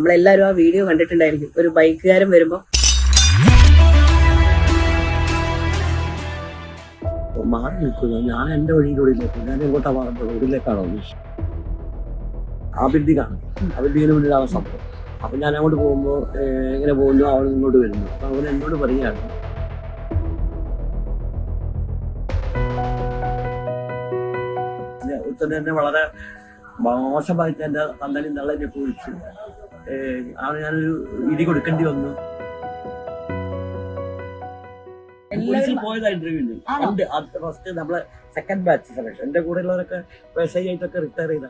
നമ്മളെല്ലാരും ആ വീഡിയോ കണ്ടിട്ടുണ്ടായിരിക്കും. ഒരു ബൈക്കുകാരൻ വരുമ്പോൾ മാറി നിൽക്കുന്നു. ഞാൻ എന്റെ വഴിയിലൂടെ നിൽക്കും ഞാൻ എങ്ങോട്ടാ മാറുന്നത്? റോഡിലേക്കാണോ ആ ബിൽഡിംഗാണ് ആ ബിൽഡിങ്ങിന് മുന്നിലാണ് സംഭവം. അപ്പൊ ഞാൻ അങ്ങോട്ട് പോകുമ്പോൾ എങ്ങനെ പോകുന്നു അവൻ ഇങ്ങോട്ട് വരുന്നു. അപ്പൊ അവൻ എന്നോട് പറയുകയാണ്. ഒരുത്തന്നെ എന്നെ വളരെ മോശമായിട്ട് എന്റെ തന്തലും തള്ളനെ കുറിച്ച് ആണ് ഞാനൊരു ഇടി കൊടുക്കേണ്ടി വന്നു. പോലീസിൽ പോയതാ ഇന്റർവ്യൂവിന് ഉണ്ട്. ഉണ്ട് ഫസ്റ്റ് നമ്മളെ സെക്കൻഡ് ബാച്ച് സെലക്ഷൻ എന്റെ കൂടെ ഉള്ളവരൊക്കെ ഐ ആയിട്ടൊക്കെ റിട്ടയർ ചെയ്ത.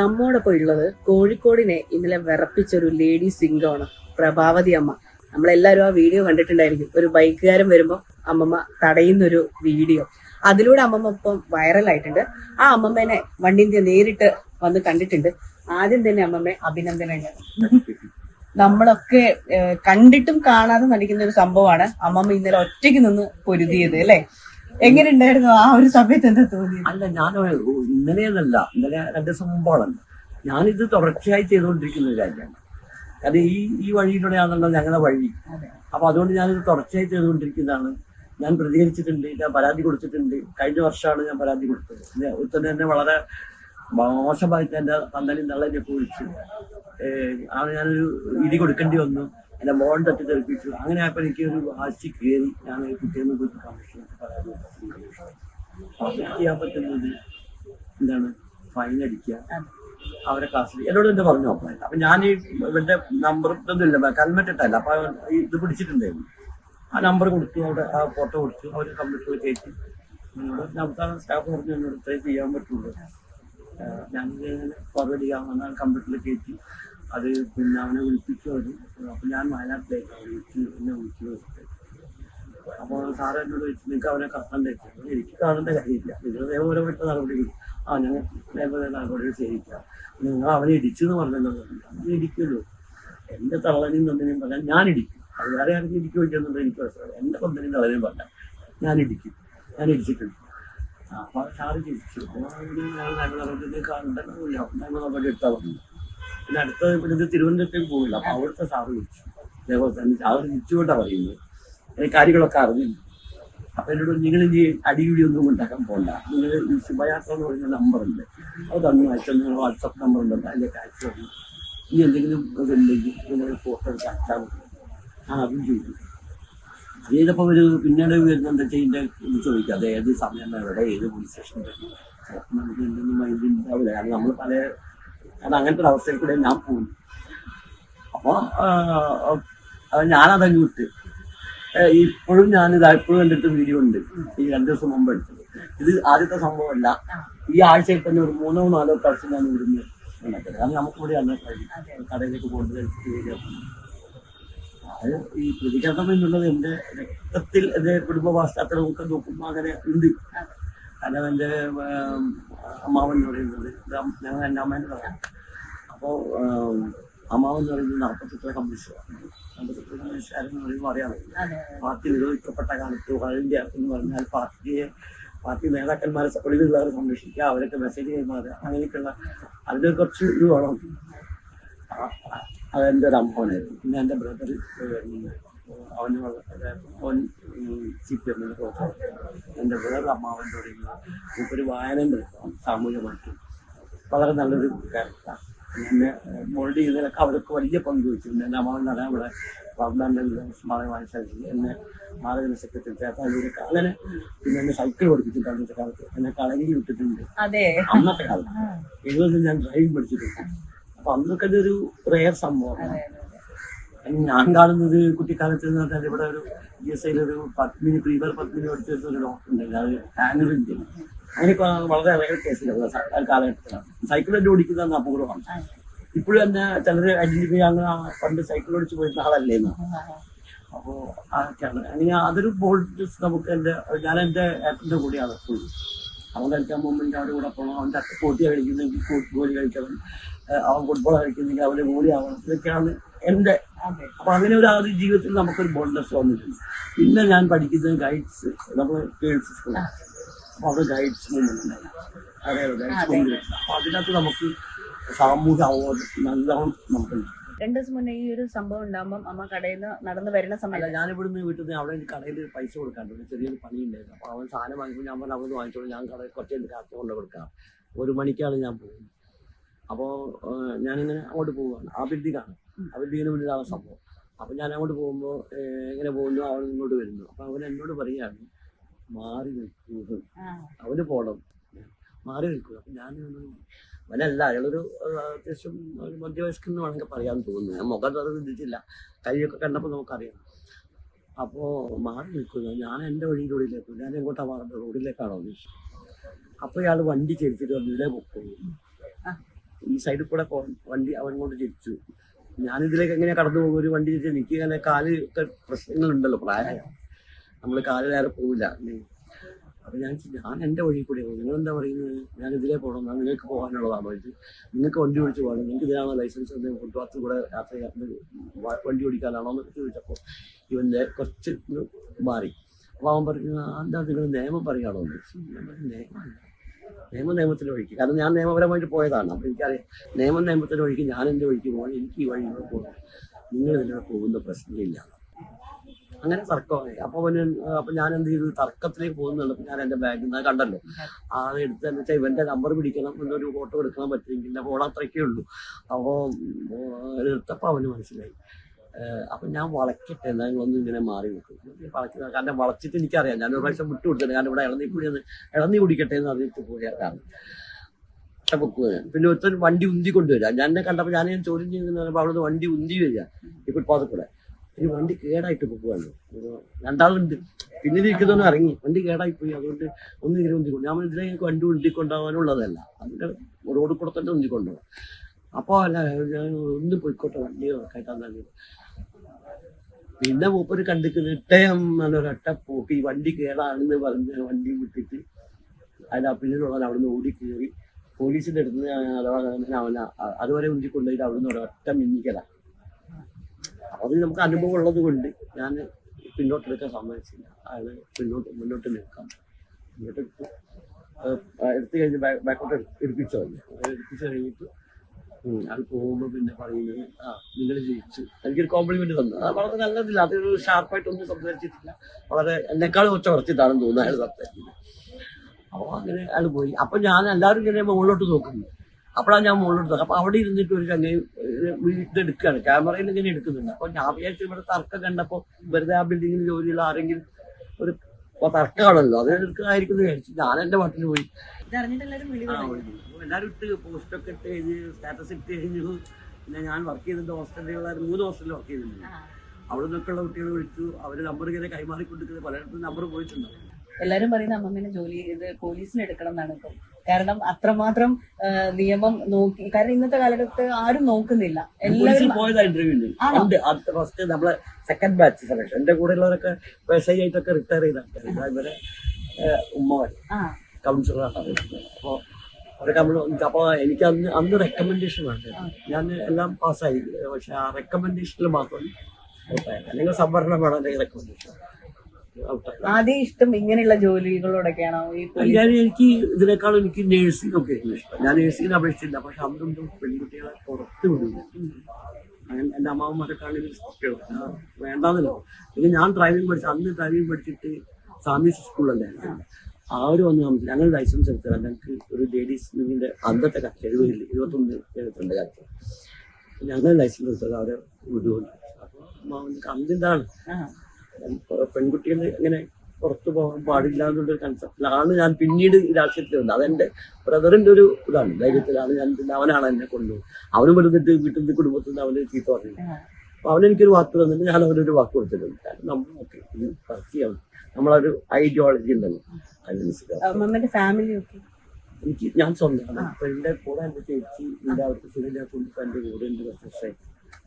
നമ്മോടൊപ്പം ഉള്ളത് കോഴിക്കോടിനെ ഇന്നലെ വിറപ്പിച്ച ഒരു ലേഡി സിംഗാണ് പ്രഭാവതി അമ്മ. നമ്മളെല്ലാരും ആ വീഡിയോ കണ്ടിട്ടുണ്ടായിരിക്കും. ഒരു ബൈക്കുകാരൻ വരുമ്പോ അമ്മമ്മ തടയുന്നൊരു വീഡിയോ അതിലൂടെ അമ്മമ്മ ഇപ്പം വൈറലായിട്ടുണ്ട്. ആ അമ്മമ്മേനെ വണ്ടിന്ത്യ നേരിട്ട് വന്ന് കണ്ടിട്ടുണ്ട്. ആദ്യം തന്നെ അമ്മമ്മ അഭിനന്ദനങ്ങൾ. നമ്മളൊക്കെ കണ്ടിട്ടും കാണാതെ നടിക്കുന്ന ഒരു സംഭവമാണ് അമ്മമ്മ ഇന്നലെ ഒറ്റയ്ക്ക് നിന്ന് പൊരുതിയത് അല്ലെ? എങ്ങനെ ഉണ്ടായിരുന്നു ആ ഒരു സമയത്ത് എന്താ തോന്നി അല്ല ഞാൻ ഇന്നലെയെന്നല്ല ഇന്നലെ രണ്ട് ദിവസം മുമ്പോളല്ല ഞാനിത് തുടർച്ചയായി ചെയ്തുകൊണ്ടിരിക്കുന്ന ഒരു കാര്യമാണ്. കാരണം ഈ ഈ വഴിയിലൂടെയാണല്ലോ ഞങ്ങളുടെ വഴി. അപ്പൊ അതുകൊണ്ട് ഞാനിത് തുടർച്ചയായി ചെയ്തുകൊണ്ടിരിക്കുന്നതാണ്. ഞാൻ പ്രതികരിച്ചിട്ടുണ്ട് ഞാൻ പരാതി കൊടുത്തിട്ടുണ്ട്. കഴിഞ്ഞ വർഷമാണ് ഞാൻ പരാതി കൊടുത്തത്. ഒരുത്തന്നെ എന്നെ വളരെ മോശമായിട്ട് എന്റെ തന്തലും തള്ളനെ പോയിച്ചു ആണ് ഞാനൊരു ഇടി കൊടുക്കേണ്ടി വന്നു. എന്റെ മോൺ തട്ടി തെറിപ്പിച്ചു അങ്ങനെ ആയപ്പോൾ എനിക്ക് ഒരു വാശി കയറി ഞാൻ കുട്ടിയെന്ന് പോയിട്ട് കമ്മീഷൻ പരാതി ചെയ്യാൻ പറ്റുന്നത് എന്താണ് ഫൈൻ അടിക്കുക. അവരെ ക്ലാസ്സിൽ എന്നോട് എന്റെ പറഞ്ഞു അപ്പൊ ഞാൻ ഈ ഇവന്റെ നമ്പർ ഇതൊന്നും ഇല്ല കൽമറ്റിട്ടല്ല. അപ്പൊ ഇത് പിടിച്ചിട്ടുണ്ടായിരുന്നു. ആ നമ്പർ കൊടുത്തു അവിടെ ആ ഫോട്ടോ കൊടുത്തു അവർ കമ്പ്യൂട്ടറിൽ കയറ്റി. എന്നോട് ആ സ്റ്റാഫ് പറഞ്ഞു എന്നോട് ഇത്രേ ചെയ്യാൻ പറ്റുള്ളൂ. ഞങ്ങൾക്ക് ഞാൻ ഫോർവേഡ് വന്നാൽ കമ്പ്യൂട്ടറിൽ കയറ്റി. അത് പിന്നെ അവനെ വിളിപ്പിച്ചു അവർ. അപ്പൊ ഞാൻ വയനാട്ടിലേക്ക് വിളിച്ചു എന്നെ വിളിച്ചു അപ്പോൾ സാറ് എന്നോട് ചോദിച്ചു നിങ്ങൾക്ക് അവനെ കത്തണ്ടേ എനിക്ക് കാണേണ്ട കാര്യമില്ല. നിങ്ങൾ നിയമപരമായിട്ട് നടപടി ആ ഞങ്ങൾ അതേപോലെ നടപടികൾ സ്വീകരിക്കാം നിങ്ങൾ അവനെ ഇടിച്ചു എന്ന് പറഞ്ഞല്ലോ ഇടിക്കുമല്ലോ. എന്റെ തള്ളനെയും തന്തനെയും പറഞ്ഞാൽ ഞാൻ ഇടിക്കും. അത് വേറെ ആരെങ്കിലും ഇടിക്കും ചെയ്യുന്നുണ്ടോ എനിക്ക് പ്രശ്നമില്ല എന്റെ തന്തനെയും തള്ളനെയും പറഞ്ഞാൽ ഞാൻ ഇടിക്കും. ഞാൻ സാറ് ചിരിച്ചു അപ്പോൾ എടുത്താൽ പറഞ്ഞു പിന്നെ അടുത്ത പിന്നെ തിരുവനന്തപുരത്തേക്ക് പോകില്ല അപ്പൊ അവിടുത്തെ സാറ് ചോദിച്ചു അതേപോലെ തന്നെ സാറ് തിരിച്ചുകൊണ്ടാണ് പറയുന്നത്. എനിക്ക് കാര്യങ്ങളൊക്കെ അറിഞ്ഞില്ല. അപ്പൊ എന്നോട് നിങ്ങൾ ഇനി അടിപിടി ഒന്നും ഉണ്ടാക്കാൻ പോണ്ട. നിങ്ങൾ ഈ ശുഭയാത്ര എന്ന് പറയുന്ന നമ്പർ ഉണ്ട്. അത് തന്നു അയച്ചു നിങ്ങൾ വാട്സപ്പ് നമ്പർ ഉണ്ട്. അതിലേക്ക് അയച്ചു തന്നു ഇനി എന്തെങ്കിലും ഇതുണ്ടെങ്കിൽ നിങ്ങൾ ഫോട്ടോ എടുത്ത് അയച്ചാൽ മതി. ആ അതും ചെയ്തു അത് ചെയ്തപ്പോൾ ഒരു പിന്നീട് വരുന്നുണ്ട് ഇതിന്റെ ഇത് ചോദിക്കുക അത് ഏത് സമയം എവിടെ ഏത് പോലീസ് സ്റ്റേഷൻ ചിലപ്പോൾ നമുക്ക് എന്തെങ്കിലും മൈൻഡ് ഉണ്ടാവില്ല കാരണം നമ്മൾ പല കാരണം അങ്ങനത്തെ ഒരു അവസ്ഥയിൽ കൂടെ ഞാൻ പോകും അപ്പോൾ ഞാനതങ്ങ് വിട്ട്. ഇപ്പോഴും ഞാൻ ഇപ്പോഴും എന്റെ അടുത്ത് വീഡിയോ ഉണ്ട്. ഈ രണ്ടു ദിവസം മുമ്പ് എടുത്തത് ഇത് ആദ്യത്തെ സംഭവമല്ല. ഈ ആഴ്ചയിൽ തന്നെ ഒരു മൂന്നോ നാലോ പ്രാവശ്യം ഞാൻ ഇവിടുന്ന് കാരണം നമുക്ക് ഇവിടെ അന്ന് കഴിയും കടയിലേക്ക് പോകേണ്ടത്. അത് ഈ പ്രതികരണം എന്നുള്ളത് എന്റെ രക്തത്തിൽ എന്റെ കുടുംബ പശ്ചാത്തലമൊക്കെ നോക്കുമ്പോൾ അങ്ങനെ ഉണ്ട്. കാരണം എന്റെ ഏം, അമ്മാവൻ എന്ന് പറയുന്നത് ഞങ്ങൾ എന്റെ അമ്മേന്റെ പറയാം. അപ്പോൾ അമ്മാവൻ എന്ന് പറയുന്നത് നാൽപ്പത്തെട്ട് കമ്മ്യൂണിസ്റ്റാണ് നാൽപ്പത്തെട്ട് കമ്മ്യൂണിസ്റ്റുകാരെന്ന് പറയുമ്പോൾ അറിയാം പാർട്ടി നിരോധിക്കപ്പെട്ട കാലത്ത് ഇന്ത്യ എന്ന് പറഞ്ഞാൽ പാർട്ടിയെ പാർട്ടി നേതാക്കന്മാരെ ഒളിവുള്ളവരെ സംരക്ഷിക്കുക അവരൊക്കെ മെസ്സേജ് കൈമാറുക അങ്ങനെയൊക്കെയുള്ള അതിന് കുറച്ച് ഇത് വേണം. അതെന്റെ ഒരു അമ്മാവനായിരുന്നു പിന്നെ എന്റെ ബ്രദർ അവന് അവൻ സി പി എന്റെ ബ്രദർ അമ്മാവൻ തുടങ്ങിയ ഒരു വായനന്റെ സാമൂഹികമായിട്ടും വളരെ നല്ലൊരു ക്യാരക്ടറാണ് എന്നെ മോൾഡ് ചെയ്തതിലൊക്കെ അവർക്ക് വലിയ പങ്ക് വഹിച്ചിട്ടുണ്ട് എന്റെ അമ്മാവൻ അവിടെ ഇവിടെ സ്മാരകമായ സ്ഥലത്തിൽ എന്നെ മാതൃക സെക്രട്ടറി ചേട്ടാതിലൊക്കെ അങ്ങനെ പിന്നെ എന്നെ സൈക്കിൾ പഠിപ്പിച്ചിട്ടുണ്ട് അന്നത്തെ കാലത്ത്. എന്നെ കളരി വിട്ടിട്ടുണ്ട്. അന്നത്തെ കാലത്ത്. ദിവസം ഞാൻ ഡ്രൈവിംഗ് പഠിച്ചിട്ടുണ്ട്. അപ്പൊ അന്നൊക്കെ ഇതൊരു റെയർ സംഭവമാണ് ഞാൻ കാണുന്നത് കുട്ടിക്കാലത്ത് എന്ന് പറഞ്ഞാൽ ഇവിടെ ഒരു ജി എസ് ഐയിൽ ഒരു പത്മിനി പ്രീവർ പത്മിനി പഠിച്ചിരുന്ന ഒരു ഡോക്ടർ ഉണ്ടല്ലോ അത് ഹാനറിന്റെ അങ്ങനെയൊക്കെ വളരെ റെയർ കേസിലുള്ള കാലഘട്ടത്തിലാണ്. സൈക്കിൾ തന്നെ ഓടിക്കുന്നത് അപൂർവമാണ് ഇപ്പോഴും തന്നെ ചിലർ ഐഡന്റിഫൈ അങ്ങ് പണ്ട് സൈക്കിൾ ഓടിച്ച് പോയിരുന്ന ആളല്ലേന്ന് അപ്പോൾ അതൊക്കെയാണ് അങ്ങനെ അതൊരു ബോൾഡ് നമുക്ക് എന്റെ ഞാൻ എന്റെ ഏട്ടന്റെ കൂടെയാണ് എപ്പോഴും. അവൻ കളിക്കാൻ പോകുമ്പോൾ അവന്റെ കൂടെ പോകണം. അവന്റെ അక్క കോട്ടി കളിക്കുന്നെങ്കിൽ ഗോലി കളിക്കണം അവൻ ഫുട്ബോൾ കളിക്കുന്നെങ്കിൽ അവന്റെ ഗോലി ആവണം. ഇതൊക്കെയാണ് എന്റെ അപ്പൊ അങ്ങനെ ഒരു ആ ഒരു ജീവിതത്തിൽ നമുക്കൊരു ബോണ്ടസ് വന്നിട്ടുണ്ട്. പിന്നെ ഞാൻ പഠിക്കുന്നത് ഗൈഡ്സ് നമ്മൾ ഗേൾസ് സ്കൂളാണ് അപ്പോൾ അവിടെ ഗൈഡ്സ് മൂവ്മെന്റ് അതെ അതായത് ഗൈഡ്സ് മൂവ്മെന്റ് അപ്പോൾ അതിനകത്ത് നമുക്ക് സാമൂഹ്യ അവബോധം നല്ലോണം നമുക്കുണ്ട്. രണ്ടു ദിവസം മുന്നേ ഈ ഒരു സംഭവം ഉണ്ടാകുമ്പോൾ അമ്മ കടയിൽ നിന്ന് നടന്നു വരുന്ന അല്ല സമയത്ത് ഞാൻ ഇവിടുന്ന് വീട്ടിൽ നിന്ന് അവിടെ എനിക്ക് കടയിൽ പൈസ കൊടുക്കാണ്ട് ഒരു ചെറിയൊരു പണി ഉണ്ടായിരുന്നു. അപ്പോൾ അവൻ സാധനം വാങ്ങിക്കുമ്പോൾ ഞാൻ പറഞ്ഞു അവിടെ വാങ്ങിച്ചോളൂ ഞാൻ കടയിൽ കുറച്ച് കഴിഞ്ഞ് രാത്രി കൊണ്ട് കൊടുക്കാം. ഒരു മണിക്കാണ് ഞാൻ പോകുന്നത്. അപ്പോൾ ഞാനിങ്ങനെ അങ്ങോട്ട് പോവുകയാണ് ആ ബിൽഡിങ്ങാണ്. ആ ബിൽഡിങ്ങിന് മുന്നിലാണ് സംഭവം. അപ്പോൾ ഞാൻ അങ്ങോട്ട് പോകുമ്പോൾ ഇങ്ങനെ പോകുന്നു അവൻ ഇങ്ങോട്ട് വരുന്നു. അപ്പോൾ അവൻ എന്നോട് പറയുകയാണ് മാറി നിൽക്കുക അവന് പോകണം മാറി നിൽക്കുക അപ്പം ഞാൻ അവനല്ല അയാളൊരു അത്യാവശ്യം ഒരു മധ്യവയസ്കെന്ന് വേണമെങ്കിൽ പറയാൻ തോന്നുന്നു. ഞാൻ മുഖം അത് ചിന്തിച്ചില്ല. കൈയൊക്കെ കണ്ടപ്പോൾ നമുക്കറിയാം. അപ്പോൾ മാറി നിൽക്കുന്നു. ഞാൻ എന്റെ വഴിയിലൂടെയിലേക്ക് ഞാൻ എങ്ങോട്ടാണ് മാറേണ്ട റോഡിലേക്കാണോ അപ്പോൾ ഇയാൾ വണ്ടി ചരിച്ചിട്ട് ഇവിടെ പൊക്കുന്നു ആ. ഈ സൈഡിൽ കൂടെ വണ്ടി അവൻ കൊണ്ട് ചിരിച്ചു. ഞാനിതിലേക്ക് എങ്ങനെ കടന്നു പോകും ഒരു വണ്ടി ചിരിച്ച് എനിക്ക് ഇങ്ങനെ കാൽ പ്രശ്നങ്ങളുണ്ടല്ലോ പ്രായമായ. നമ്മൾ കാലിലേറെ പോവില്ല. അപ്പൊ ഞാൻ ഞാൻ എന്റെ വഴി കൂടെ പോകും. നിങ്ങൾ എന്താ പറയുന്നത്? ഞാൻ ഇതിലേ പോകണം. ഞാൻ നിങ്ങൾക്ക് പോകാനുള്ളതാണ് വഴി. നിങ്ങൾക്ക് വണ്ടി ഓടിച്ച് പോകണം നിങ്ങൾക്ക് ഇതിനാണോ ലൈസൻസ് ഫുട്പാത്ത് കൂടെ യാത്ര വണ്ടി ഓടിക്കാനാണോ എന്നൊക്കെ ചോദിച്ചപ്പോൾ ഇവന്റെ കുറച്ച് മാറി. അപ്പോൾ അവൻ "ആ, എന്താ നിങ്ങൾ നിയമം പറയുകയാണോ? നിയമമല്ല. നിയമം നിയമത്തിന്റെ വഴിക്ക്. കാരണം ഞാൻ നിയമപരമായിട്ട് പോയതാണ്. അപ്പോൾ എനിക്കറിയാം നിയമം നിയമത്തിന്റെ വഴിക്ക് ഞാൻ എന്റെ വഴിക്ക് പോകണം എനിക്ക് ഈ വഴിയിലൂടെ പോകണം. നിങ്ങൾ ഇതിലൂടെ പോകുന്ന പ്രശ്നമില്ല. അങ്ങനെ തർക്കമായി അപ്പൊ അവന് അപ്പോൾ ഞാൻ എന്ത് ചെയ്തു? തർക്കത്തിലേക്ക് പോകുന്നുണ്ട്. ഞാൻ എന്റെ ബാഗിൽ നിന്ന് കണ്ടല്ലോ. അത് എടുത്ത് എന്ന് വെച്ചാൽ ഇവന്റെ നമ്പർ പിടിക്കണം. എന്നൊരു ഫോട്ടോ എടുക്കാൻ പറ്റുമെങ്കിൽ അപ്പോൾ അത്രയ്ക്കേ ഉള്ളൂ. അപ്പോൾ എടുത്തപ്പോൾ അവന് മനസ്സിലായി. അപ്പൊ ഞാൻ വളക്കട്ടെ. എന്നാ ഒന്ന് ഇങ്ങനെ മാറി നിൽക്കും. വളയ്ക്കുന്ന കാരണം വളച്ചിട്ട് എനിക്കറിയാം. ഞാൻ ഒരു പ്രാവശ്യം വിട്ടു കൊടുത്തിട്ട് കാരണം ഇവിടെ ഇളനീ കൂടി ഇളന്നി ഇളനീ കുടിക്കട്ടെ എന്ന് പറഞ്ഞിട്ട് പോയാണ് പൊക്കുക പിന്നെ ഒരുത്തൻ വണ്ടി ഉന്തി കൊണ്ടുവരാം. ഞാൻ എന്നെ കണ്ടപ്പോൾ ഞാൻ ചോദ്യം ചെയ്യുന്ന അവിടെ വണ്ടി ഉന്തി വരിക. ഈ ഫുട്പാത്തിൽ ഈ വണ്ടി കേടായിട്ട് പോകുകയാണ് രണ്ടാളുണ്ട് പിന്നിൽ ഇരിക്കുന്നവന് ഇറങ്ങി. വണ്ടി കേടായി പോയി. അതുകൊണ്ട് ഒന്ന് ഇങ്ങനെ ഉന്തിക്കൊണ്ട്. ഞാൻ ഇതിലേക്ക് വണ്ടി ഉന്തിക്കൊണ്ടാവാനുള്ളതല്ല. അതിന്റെ റോഡ് കൂടെ തന്നെ ഉന്തിക്കൊണ്ടുപോകാം അപ്പോൾ അല്ല ഞാൻ ഒന്ന് പോയിക്കോട്ടെ വണ്ടി കേട്ടാൽ പിന്നെ മൂപ്പര് കണ്ടിക്കുന്ന ഇട്ടയം എന്നൊരൊറ്റ പോക്ക് വണ്ടി കേടാണെന്ന് പറഞ്ഞ് വണ്ടി വിട്ടിട്ട് അതിന്റെ പിന്നിലുള്ളവൻ അവിടുന്ന് ഓടി കയറി പോലീസിന്റെ അടുത്ത് അവൻ അതുവരെ ഉന്തിക്കൊണ്ടുപോയിട്ട് അവിടുന്ന് ഒരൊറ്റ മിന്നിക്കല. അത് നമുക്ക് അനുഭവം ഉള്ളത് കൊണ്ട് ഞാൻ പിന്നോട്ടെടുക്കാൻ സമ്മതിച്ചില്ല. അയാൾ പിന്നോട്ട് മുന്നോട്ട് നിൽക്കാം. മുന്നോട്ട് എടുത്തു എടുത്തു കഴിഞ്ഞ് ബാക്കോട്ട് എടുപ്പിച്ചോ എടുപ്പിച്ചു കഴിഞ്ഞിട്ട് അത് പോകുമ്പോൾ പിന്നെ പറയുന്നത് ആ നിങ്ങൾ ജയിച്ചു. എനിക്കൊരു കോംപ്ലിമെന്റ് തന്നു. അത് വളരെ നല്ലതില്ല. അതൊരു ഷാർപ്പായിട്ടൊന്നും സംസാരിച്ചിട്ടില്ല. വളരെ എന്നെക്കാളും ഒച്ച കുറച്ചിട്ടാണെന്ന് തോന്നുന്നു അയാൾ സംസാരിക്കുന്നത്. അപ്പോൾ അങ്ങനെ അയാൾ പോയി. അപ്പൊ ഞാൻ എല്ലാവരും ഇങ്ങനെ മുകളിലോട്ട് നോക്കുന്നു. അപ്പോഴാണ് ഞാൻ മുകളിലോട്ട് നോക്കുക അപ്പൊ അവിടെ ഇരുന്നിട്ട് ഒരു ചങ്ങ ഇതെടുക്കുകയാണ് ക്യാമറയിൽ ഇങ്ങനെ എടുക്കുന്നുണ്ട്. അപ്പൊ ഞാൻ വിചാരിച്ചു ഇവിടെ തർക്കം കണ്ടപ്പോ വെറുതെ ആ ബിൽഡിങ്ങിൽ ജോലിയുള്ള ആരെങ്കിലും ഒരു തർക്കമാണല്ലോ. അത് എടുക്കുന്നതായിരിക്കും എന്ന് വിചാരിച്ചു. ഞാൻ എന്റെ പാട്ടിന് പോയി. എല്ലാരും ഇട്ട് എല്ലാവരും ഒക്കെ ഇട്ട് പോസ്റ്റൊക്കെ ഇട്ട് കഴിഞ്ഞ് സ്റ്റാറ്റസ് ഇട്ട് കഴിഞ്ഞു പിന്നെ ഞാൻ വർക്ക് ചെയ്തിട്ട് ഹോസ്റ്റലുകളായിരുന്നു മൂന്ന് ഹോസ്റ്റലിൽ വർക്ക് ചെയ്തിട്ടുണ്ട്. അവിടെ നിന്നൊക്കെയുള്ള കുട്ടികൾ വിളിച്ചു. അവർ നമ്പർ ഇങ്ങനെ കൈമാറി കൊടുക്കുന്നത് പലയിടത്തും നമ്പർ പോയിട്ടുണ്ട്. എല്ലാരും പറയുന്ന അമ്മമ്മേനെ ജോലി ഇത് പോലീസിന് എടുക്കണം എന്നാണ് ഇപ്പം. കാരണം അത്രമാത്രം നിയമം നോക്കി കാരണം ഇന്നത്തെ കാലഘട്ടത്ത് ആരും നോക്കുന്നില്ല. എല്ലാവരും പോയതാ ഉണ്ട്. ഫസ്റ്റ് നമ്മളെ സെക്കൻഡ് ബാച്ച് സെലക്ഷൻ എന്റെ കൂടെ ഉള്ളവരൊക്കെ മെസ്സേജ് ആയിട്ടൊക്കെ റിട്ടയർ ചെയ്ത. ഇവരെ ആ കൗൺസിലറാണ് അപ്പോൾ അവരൊക്കെ നമ്മൾ അപ്പോൾ എനിക്ക് അന്ന് അന്ന് റെക്കമെൻഡേഷൻ വേണ്ട? ഞാൻ എല്ലാം പാസ്സായി പക്ഷെ ആ റെക്കമെൻഡേഷനിൽ മാത്രം അല്ലെങ്കിൽ സംവരണം വേണം റെക്കമെൻഡേഷൻ ആദ്യം ഇഷ്ടം ഇങ്ങനെയുള്ള ജോലികളോടൊക്കെയാണോ? ഞാൻ എനിക്ക് ഇതിനേക്കാളും എനിക്ക് നേഴ്സിംഗ് ഒക്കെ ഇഷ്ടം. ഞാൻ നേഴ്സിംഗിന് അപേക്ഷിച്ചില്ല പക്ഷെ അന്നും പെൺകുട്ടികളെ പുറത്ത് വിടില്ല എന്റെ അമ്മാവന്മാരെക്കാളും വേണ്ടാന്നല്ലോ പിന്നെ ഞാൻ ഡ്രൈവിംഗ് പഠിച്ചു അന്ന് ഡ്രൈവിംഗ് പഠിച്ചിട്ട് സാമീസ് സ്കൂളല്ലായിരുന്നു ആ ഒരു വന്ന് ഞങ്ങൾ ലൈസൻസ് എടുത്തത് ഞങ്ങൾക്ക് ഒരു ലേഡീസ് വിങ്ങിന്റെ അന്നത്തെ കാലത്ത് എഴുപതിൽ ഇരുപത്തൊന്ന് എഴുപത്തിരണ്ട് കാലത്ത്. ഞങ്ങൾ ലൈസൻസ് എടുത്തത് അവരെ അപ്പൊ അമ്മാവന്റെ അന്നിതാണ് ആ. പെൺകുട്ടികൾ ഇങ്ങനെ പുറത്തു പോകാൻ പാടില്ല എന്നുള്ളൊരു കൺസെപ്റ്റിലാണ് ഞാൻ പിന്നീട് രാഷ്ട്രീയത്തിൽ വന്നത്. അതെന്റെ ബ്രദറിന്റെ ഒരു ഇതാണ്. ധൈര്യത്തിലാണ് ഞാൻ പിന്നെ അവനാണ് എന്നെ കൊണ്ടുപോകുന്നത്. അവനും വരുന്നിട്ട് വീട്ടിൽ നിന്ന് കുടുംബത്തിൽ നിന്ന് അവന് ചീത്ത പറഞ്ഞു. അപ്പൊ അവനെനിക്കൊരു വാക്ക് തന്നിട്ട് ഞാൻ അവനൊരു വാക്ക് കൊടുത്തിട്ടുണ്ട്. കാരണം നമ്മൾ ഓക്കെ ഇത് വർക്ക് ചെയ്യണം നമ്മളൊരു ഐഡിയോളജി ഉണ്ടല്ലോ. അതിനനുസരിച്ച് ഫാമിലി ഒക്കെ? എനിക്ക് ഞാൻ സ്വന്തമാണ് അപ്പൊ എന്റെ കൂടെ എന്റെ ചേച്ചി എന്റെ അവർക്ക് സുഖമില്ലാത്തതുകൊണ്ട് എന്റെ കൂടെ ഉണ്ട് കുറച്ച് ദിവസമായി.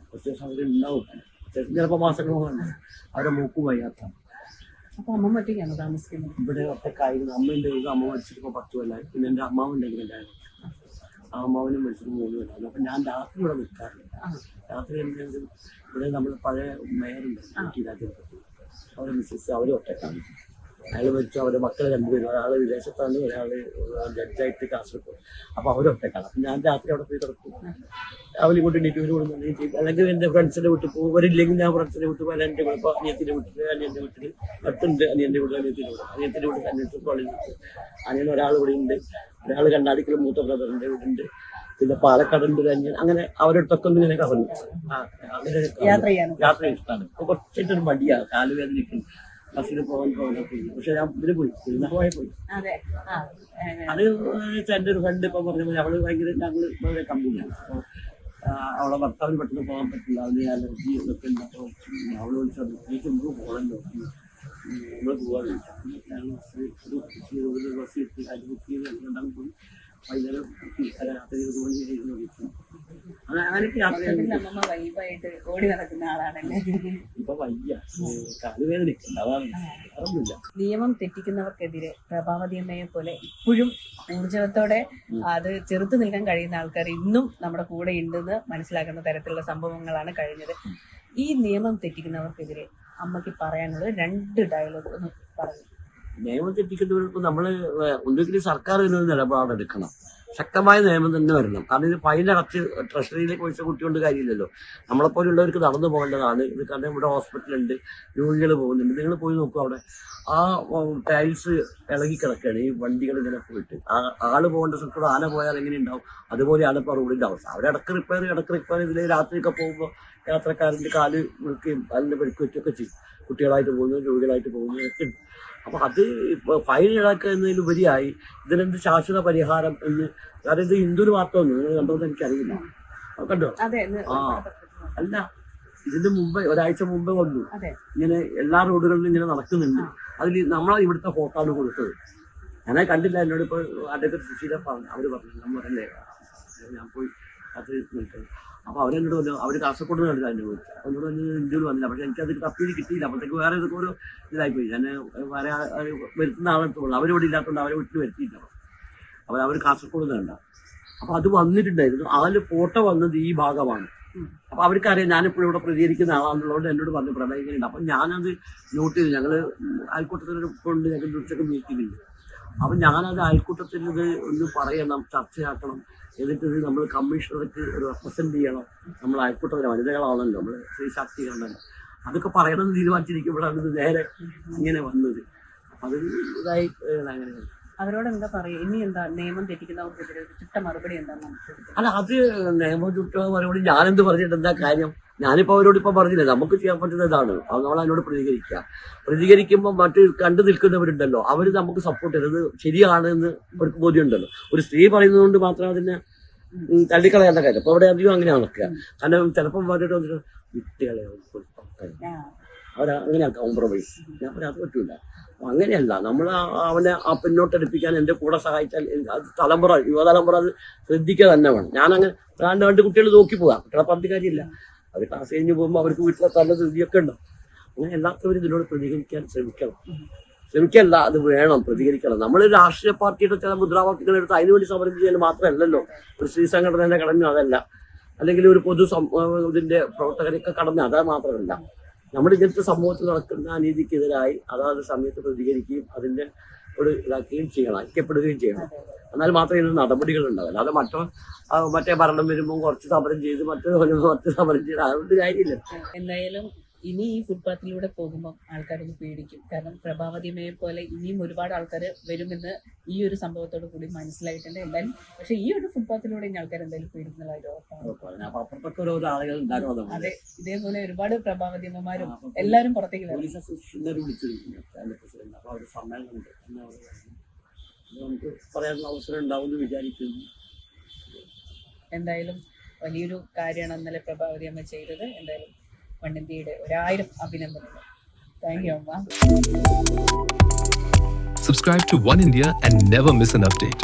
കുറച്ച് ദിവസം അവരുണ്ടാവും ചിലപ്പോൾ മാസങ്ങളോളം അവരെ മൂക്കും വയ്യാത്ത. അപ്പൊ അമ്മമ്മ ഒറ്റയ്ക്കാണോ താമസിക്കുന്നത്? ഇവിടെ ഒറ്റക്കായിരുന്നു അമ്മ ഉണ്ടായിരുന്നു അമ്മ മരിച്ചിട്ടിപ്പോ പത്ത് കൊല്ലായി. പിന്നെ എന്റെ അമ്മാവ് ഉണ്ടെങ്കിലും ഉണ്ടായിരുന്നു ആ അമ്മാവനും മരിച്ചിട്ട് മൂന്ന് കൊല്ലായിരുന്നു അപ്പൊ ഞാൻ രാത്രി ഇവിടെ നിൽക്കാറില്ല രാത്രി എന്തെങ്കിലും ഇവിടെ നമ്മൾ പഴയ മേയറുണ്ട് അവരെ മിസ്സസ് അവരും ഒറ്റക്കാണ് അയാൾ മരിച്ചു അവരുടെ മക്കൾ രണ്ടുപേരും. ഒരാൾ വിദേശത്താണ് ഒരാൾ ജഡ്ജായിട്ട് കാസർഗോഡ്. അപ്പൊ അവരൊറ്റക്കാണ് അപ്പൊ ഞാൻ രാത്രി അവിടെ പോയി കിടക്കും. അവർ കൊണ്ട് എണീറ്റ് ഒരു കൊടുക്കുന്നുണ്ടെങ്കിൽ ചെയ്യും അല്ലെങ്കിൽ എന്റെ ഫ്രണ്ട്സിന്റെ വീട്ടിൽ പോകും. അവരില്ലെങ്കിൽ ഞാൻ ഫ്രണ്ട്സിന്റെ വീട്ടിൽ പോയാൽ എന്റെ വീട്ടിൽ ഇപ്പോൾ അനിയത്തിന്റെ വീട്ടിൽ അനിയന്റെ വീട്ടിൽ അടുത്തുണ്ട്. അനിയന്റെ വീട്ടിൽ അനിയത്തിന്റെ വീട്ടിൽ അനിയത്തിന്റെ വീട്ടിൽ അനിയത്തി കോളേജിൽ അനിയൻ ഒരാൾ ഇവിടെ ഉണ്ട്. ഒരാൾ കണ്ണാടിക്കൽ മൂത്ത ബ്രദറിന്റെ വീടുണ്ട് പിന്നെ പാലക്കാടുണ്ട് അനിയൻ. അങ്ങനെ അവരടുത്തൊക്കെ ഒന്ന് ഇങ്ങനെ അങ്ങനെ യാത്ര യാത്ര ഇഷ്ടമാണ് ഇപ്പൊ കുറച്ചായിട്ടൊരു മടിയാണ് നിൽക്കും ബസ്സിൽ പോകാൻ പോകാനൊക്കെ പക്ഷെ ഞാൻ ഇതിന് പോയി. പെരുന്നാളായി പോയി. അതെ. എന്റെ ഒരു ഫ്രണ്ട് ഇപ്പൊ പറഞ്ഞ പോലെ അവൾ ഭയങ്കര ഞങ്ങൾ വളരെ കമ്പനിയാണ് അവളെ ഭർത്താവിന് പെട്ടെന്ന് പോകാൻ പറ്റില്ല അതിന് അലർജി ഇതൊക്കെ ഉണ്ട് അപ്പോൾ അവൾ വിളിച്ചത് എനിക്ക് നമുക്ക് പോകണല്ലോ നമ്മൾ പോകാൻ ഒരു ബസ് എത്തി അത് ബുക്ക് ചെയ്ത് രണ്ടാമത് പോയി വൈകുന്നേരം. രാത്രി അങ്ങനെയൊക്കെ വൈബായിട്ട് ഓടി നടക്കുന്ന ആളാണല്ലേ? ഇപ്പൊ വയ്യ. കാലുവേദനിക്കണ്ട അതാണ്. വേറൊന്നുമില്ല. നിയമം തെറ്റിക്കുന്നവർക്കെതിരെ പ്രഭാവതി അമ്മയെ പോലെ ഇപ്പോഴും ഊർജത്തോടെ അത് ചെറുത്തു നിൽക്കാൻ കഴിയുന്ന ആൾക്കാർ ഇന്നും നമ്മുടെ കൂടെ ഉണ്ടെന്ന് മനസ്സിലാക്കുന്ന തരത്തിലുള്ള സംഭവങ്ങളാണ് കഴിഞ്ഞത്. ഈ നിയമം തെറ്റിക്കുന്നവർക്കെതിരെ അമ്മയ്ക്ക് പറയാനുള്ളത് രണ്ട് ഡയലോഗ് ഒന്ന് പറഞ്ഞു നിയമം തെറ്റിക്കുന്നവർക്ക് നമ്മൾ ഒന്നുകിൽ സർക്കാർ ഇതിനൊരു നിലപാടെടുക്കണം ശക്തമായ നിയമം തന്നെ വരണം. കാരണം ഇത് ഫൈൻ അടച്ച് ട്രഷറിയിലേക്ക് പൈസ കുട്ടി കൊണ്ട് കാര്യമില്ലല്ലോ. നമ്മളെപ്പോലുള്ളവർക്ക് നടന്നു പോകേണ്ടതാണ്. ഇത് കാരണം ഇവിടെ ഹോസ്പിറ്റലുണ്ട് രോഗികൾ പോകുന്നുണ്ട്. നിങ്ങൾ പോയി നോക്കൂ അവിടെ. ആ ടൈൽസ് ഇളകി കിടക്കുകയാണ് ഈ വണ്ടികൾ ഇങ്ങനെ പോയിട്ട്. ആ ആൾ പോകേണ്ട സ്ഥലത്തോട് ആന പോയാൽ എങ്ങനെ ഉണ്ടാവും? അതുപോലെയാണ് ഇപ്പോൾ റോഡിന്റെ അവസ്ഥ. അവരിടക്ക് റിപ്പയർ ഇടയ്ക്ക് റിപ്പയർ ഇതിൽ രാത്രിയൊക്കെ പോകുമ്പോൾ യാത്രക്കാരന്റെ കാൽ വിളിക്കുകയും കാലിന്റെ പരിക്കുവറ്റൊക്കെ ചെയ്യും. കുട്ടികളായിട്ട് പോകുന്നു രോഗികളായിട്ട് പോകുന്നു ഒക്കെ ഉണ്ട് അപ്പൊ അത് ഇപ്പൊ ഫൈൻ ഈടാക്കുക എന്നതിലുപരിയായി ഇതിനെന്ത് ശാശ്വത പരിഹാരം എന്ന് കാരണം ഇത് ഹിന്ദുവിന് മാത്രമൊന്നും നിങ്ങൾ കണ്ടോന്ന് എനിക്കറിയില്ല. കണ്ടോ? ആ. അല്ല ഇതിന്റെ മുമ്പ് ഒരാഴ്ച മുമ്പ് വന്നു. ഇങ്ങനെ എല്ലാ റോഡുകളിലും ഇങ്ങനെ നടക്കുന്നുണ്ട്. അതിൽ നമ്മളാ ഇവിടുത്തെ ഫോട്ടോ ആണ് കൊടുത്തത്. ഞാനത് കണ്ടില്ല എന്നോട് ഇപ്പോൾ അഡ്വക്കേറ്റ് സുശീല പറഞ്ഞു. അവർ പറഞ്ഞു നമ്മൾ പറഞ്ഞേ ഞാൻ പോയി അത് നിൽക്കുന്നത് അപ്പൊ അവരെന്നോട് വന്നു അവർ കാസർഗോഡ് നിന്ന് എന്നെ വിളിച്ചത് എന്നോട് വന്ന് ഇന്ത്യയിൽ വന്നില്ല. പക്ഷെ എനിക്ക് എനിക്കത് തപ്പിയിൽ കിട്ടിയില്ല. അപ്പോഴത്തേക്ക് വേറെ ഇതൊക്കെ ഒരു ഇതായിപ്പോയി ഞാൻ വേറെ വരുത്തുന്ന ആളെടുത്തോളൂ അവരിവിടെ ഇല്ലാത്തതുകൊണ്ട് അവരെ വീട്ടിൽ വരുത്തിയില്ല. അപ്പോൾ അവർ കാസർഗോഡ് നിന്ന് കണ്ട. അപ്പൊ അത് വന്നിട്ടുണ്ടായിരുന്നു. അതിൽ ഫോട്ടോ വന്നത് ഈ ഭാഗമാണ്. അപ്പോൾ അപ്പൊ അവർക്കറിയാം ഞാനിപ്പോഴും ഇവിടെ പ്രതികരിക്കുന്ന ആളാണെന്നുള്ളതുകൊണ്ട് എന്നോട് പറഞ്ഞു പ്രളയിക്കുന്നുണ്ട് അപ്പൊ ഞാനത് നോട്ട് ചെയ്തു. ഞങ്ങൾ അയൽക്കൂട്ടത്തിൽ കൊണ്ട് ഞങ്ങൾ ഉച്ചയ്ക്ക് മീറ്റിംഗ് ഉണ്ട്. അപ്പൊ ഞാനത് അയൽക്കൂട്ടത്തിൽ ഇത് ഒന്ന് പറയണം ചർച്ചയാക്കണം. എന്നിട്ട് നമ്മൾ കമ്മീഷണർക്ക് ഒരു റെപ്രസെന്റ് ചെയ്യണം. നമ്മൾ അയൽക്കൂട്ടത്തിലെ വനിതകളാണല്ലോ നമ്മൾ സ്ത്രീ ശാക്തീകരണം അതൊക്കെ പറയണമെന്ന് തീരുമാനിച്ചിരിക്കുമ്പോഴാണ് ഇത് നേരെ ഇങ്ങനെ വന്നത്. അപ്പം അത് ഇതായി അങ്ങനെ അവരോട് എന്താ പറയുക ഇനി എന്താ നിയമം തെറ്റിക്കുന്നവർക്കെതിരെ ചുട്ട മറുപടി എന്താ നമുക്ക് അല്ല അത് നിയമം ചുറ്റുക മറുപടി ഞാനെന്ത് പറഞ്ഞിട്ട് എന്താ കാര്യം? ഞാനിപ്പോ അവരോട് ഇപ്പൊ പറഞ്ഞില്ല നമുക്ക് ചെയ്യാൻ പറ്റുന്ന ഇതാണ്. അത് നമ്മൾ അതിനോട് പ്രതികരിക്കുക. പ്രതികരിക്കുമ്പോൾ മറ്റ് കണ്ടു നിൽക്കുന്നവരുണ്ടല്ലോ അവർ നമുക്ക് സപ്പോർട്ട് ചെയ്തത് ശരിയാണ് എന്ന് അവർക്ക് ബോധ്യമുണ്ടല്ലോ. ഒരു സ്ത്രീ പറയുന്നത് കൊണ്ട് മാത്രം അതിനെ തള്ളിക്കളയേണ്ട കാര്യം. അപ്പൊ അവിടെ അധികം അങ്ങനെ നടക്കുക കാരണം ചിലപ്പം പറഞ്ഞിട്ട് വന്നിട്ട് വിട്ടുകളെ അവരാ അങ്ങനെയാണ് കോംപ്രമൈസ് ഞാൻ പറയാൻ പറ്റൂല. അങ്ങനെയല്ല. നമ്മൾ അവനെ ആ പിന്നോട്ടടുപ്പിക്കാൻ എന്റെ കൂടെ സഹായിച്ചാൽ അത് തലമുറ യുവതലമുറ അത് ശ്രദ്ധിക്കുക തന്നെ വേണം. അങ്ങനെ രണ്ട് രണ്ട് കുട്ടികൾ നോക്കി പോകാം. കുട്ടികളെ പറഞ്ഞ കാര്യമില്ല. അത് ക്ലാസ് കഴിഞ്ഞ് പോകുമ്പോൾ അവർക്ക് വീട്ടിലെ തല സ്ഥിതിയൊക്കെ ഉണ്ടാവും അങ്ങനെ എല്ലാത്തവരും ഇതിനോട് പ്രതികരിക്കാൻ ശ്രമിക്കണം. ശ്രമിക്കല്ല അത് വേണം. പ്രതികരിക്കണം. നമ്മൾ രാഷ്ട്രീയ പാർട്ടിയുടെ ചില മുദ്രാവാക്യങ്ങൾ എടുത്ത് അതിനുവേണ്ടി സമരം ചെയ്യാൻ മാത്രമല്ലല്ലോ. ഒരു സ്ത്രീ സംഘടനയുടെ കടമ അതല്ല. അല്ലെങ്കിൽ ഒരു പൊതു ഇതിന്റെ പ്രവർത്തകരൊക്കെ കടമ അത് മാത്രമല്ല. നമ്മൾ ഇങ്ങനത്തെ സമൂഹത്തിൽ നടക്കുന്ന അനീതിക്കെതിരായി അതാത് സമയത്ത് പ്രതികരിക്കുകയും അതിന്റെ ഒരു ഇതാക്കുകയും ചെയ്യണം ഐക്യപ്പെടുകയും ചെയ്യണം. എന്നാൽ മാത്രമേ ഇതിന് നടപടികൾ ഉണ്ടാവില്ല അത് മറ്റോ മറ്റേ ഭരണം വരുമ്പോൾ കുറച്ച് സമരം ചെയ്ത് മറ്റേ മറ്റേ സമരം ചെയ്ത് അതുകൊണ്ട് കാര്യമില്ല. എന്തായാലും ഇനി ഈ ഫുട്പാത്തിലൂടെ പോകുമ്പോൾ ആൾക്കാരൊന്ന് പേടിക്കും. കാരണം പ്രഭാവതിമയെ പോലെ ഇനിയും ഒരുപാട് ആൾക്കാർ വരുമെന്ന് ഈ ഒരു സംഭവത്തോട് കൂടി മനസ്സിലായിട്ടുണ്ട്. എന്തായാലും പക്ഷെ ഈ ഒരു ഫുട്പാത്തിലൂടെ ഇനി ആൾക്കാർ എന്തായാലും പേടിക്കുന്നതായിട്ട് അതെ ഇതേപോലെ ഒരുപാട് പ്രഭാവതിമമാരും എല്ലാവരും പുറത്തേക്ക് നമുക്ക് പറയാനുള്ള അവസരം വിചാരിക്കുന്നു. എന്തായാലും വലിയൊരു കാര്യമാണ് ഇന്നലെ പ്രഭാവതി അമ്മ ചെയ്തത്. എന്തായാലും വണ്ണന്തിയുടെ ഒരായിരം അഭിനന്ദനങ്ങൾ താങ്ക് യു അമ്മ Subscribe to One India and never miss an update.